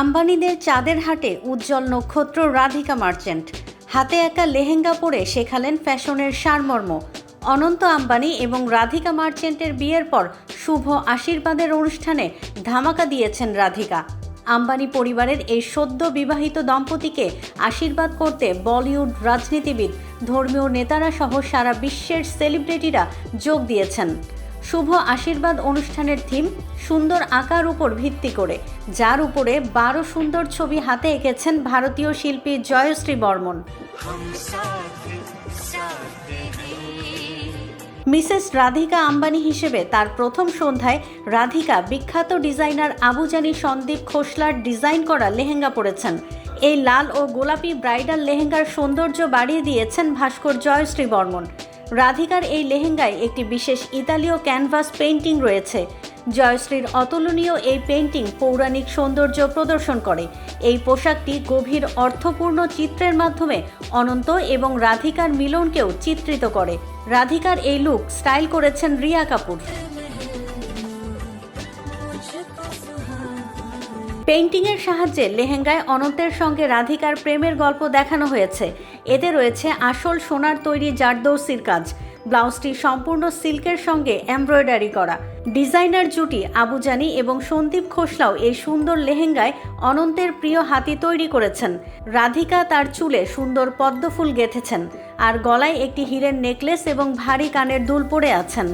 আম্বানিদের চাঁদের হাটে উজ্জ্বল নক্ষত্র রাধিকা মার্চেন্ট। হাতে একা লেহেঙ্গা পরে শেখালেন ফ্যাশনের সারমর্ম। অনন্ত আম্বানি এবং রাধিকা মার্চেন্টের বিয়ের পর শুভ আশীর্বাদের অনুষ্ঠানে ধামাকা দিয়েছেন রাধিকা। আম্বানি পরিবারের এই সদ্য বিবাহিত দম্পতিকে আশীর্বাদ করতে বলিউড রাজনীতিবিদ, ধর্মীয় নেতারা সহ সারা বিশ্বের সেলিব্রিটিরা যোগ দিয়েছেন। শুভ আশীর্বাদ অনুষ্ঠানের থিম সুন্দর আঁকার উপর ভিত্তি করে, যার উপরে বারো সুন্দর ছবি হাতে এঁকেছেন ভারতীয় শিল্পী জয়শ্রী বর্মন। মিসেস রাধিকা আম্বানি হিসেবে তার প্রথম সন্ধ্যায় রাধিকা বিখ্যাত ডিজাইনার আবুজানি সন্দীপ খোসলার ডিজাইন করা লেহেঙ্গা পরেছেন। এই লাল ও গোলাপি ব্রাইডাল লেহেঙ্গার সৌন্দর্য বাড়িয়ে দিয়েছেন ভাস্কর জয়শ্রী বর্মন। রাধিকার এই লেহেঙ্গায় একটি বিশেষ ইতালীয় ক্যানভাস পেন্টিং রয়েছে। জয়শ্রীর অতুলনীয় এই পেন্টিং পৌরাণিক সৌন্দর্য প্রদর্শন করে। এই পোশাকটি গভীর অর্থপূর্ণ চিত্রের মাধ্যমে অনন্ত এবং রাধিকার মিলনকেও চিত্রিত করে। রাধিকার এই লুক স্টাইল করেছেন রিয়া কাপুর। পেইন্টিংয়ের সাহায্যে লেহেঙ্গায় অনন্তের সঙ্গে রাধিকার প্রেমের গল্প দেখানো হয়েছে। এতে রয়েছে আসল সোনার তৈরি জারদৌসির কাজ, ব্লাউজটি সম্পূর্ণ সিল্কের সঙ্গে এমব্রয়ডারি করা। ডিজাইনার জুটি আবুজানি এবং সন্দীপ খোসলাও এই সুন্দর লেহেঙ্গায় অনন্তের প্রিয় হাতি তৈরি করেছেন। রাধিকা তার চুলে সুন্দর পদ্মফুল গেঁথেছেন, আর গলায় একটি হীরের নেকলেস এবং ভারী কানের দুল পরে আছেন।